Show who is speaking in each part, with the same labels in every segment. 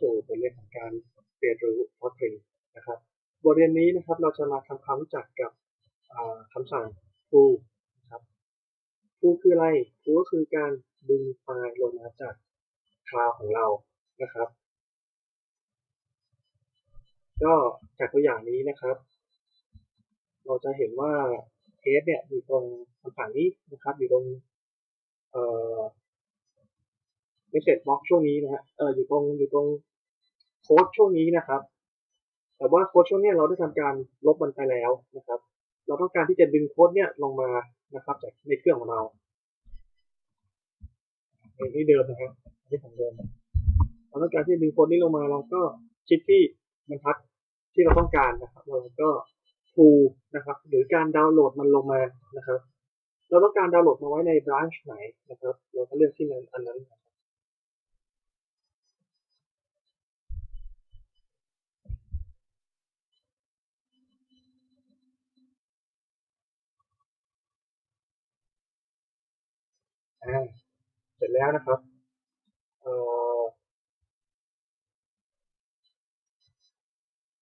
Speaker 1: สู่บทเรียนของการเรียนรู้พอตรีนะครับ บทเรียนนี้นะครับเราจะมาทำความรู้จักกับอ่าคำสั่ง pull นะครับ pull คืออะไร pull ก็คือการดึงไฟล์ลงมาจากคลาวของเรานะครับ ก็จากตัวอย่างนี้นะครับ เราจะเห็นว่าเทสเนี่ยอยู่ตรงคำสั่งนี้นะครับ อยู่ตรงเอ่อ message box ช่วงนี้นะฮะเอออยู่ตรงอยู่ตรงโค้ดช่วงนี้นะครับ แต่ว่าโค้ดช่วงนี้เราได้ทำการลบมันไปแล้วนะครับ เราต้องการที่จะดึงโค้ดเนี่ยลงมานะครับจากในเครื่องของเราในที่เดิมนะครับที่ของเดิมเราต้องการที่จะดึงโค้ดนี้ลงมาเราก็คลิกที่บรรทัดที่เราต้องการนะครับเราก็ pull นะครับ หรือการดาวน์โหลดมันลงมานะครับ เราต้องการดาวน์โหลดมาไว้ใน branch ไหนนะครับ เราก็เลือกที่นั้นอันนั้นนะครับ เสร็จแล้วนะครับ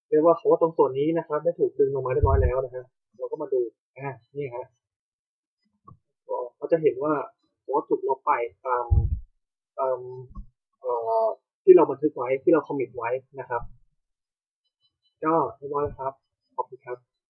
Speaker 1: เรียกว่าโค้ดตรงส่วนนี้นะครับ ได้ถูกดึงลงมาเรียบร้อยแล้วนะฮะเราก็มาดูอ่านี่ฮะก็ก็จะเห็นว่าโค้ดถูกลบไปตามตามเอ่อที่เราบันทึกไว้ที่เราคอมมิตไว้นะครับ ก็เรียบร้อยแล้วครับ ขอบคุณครับ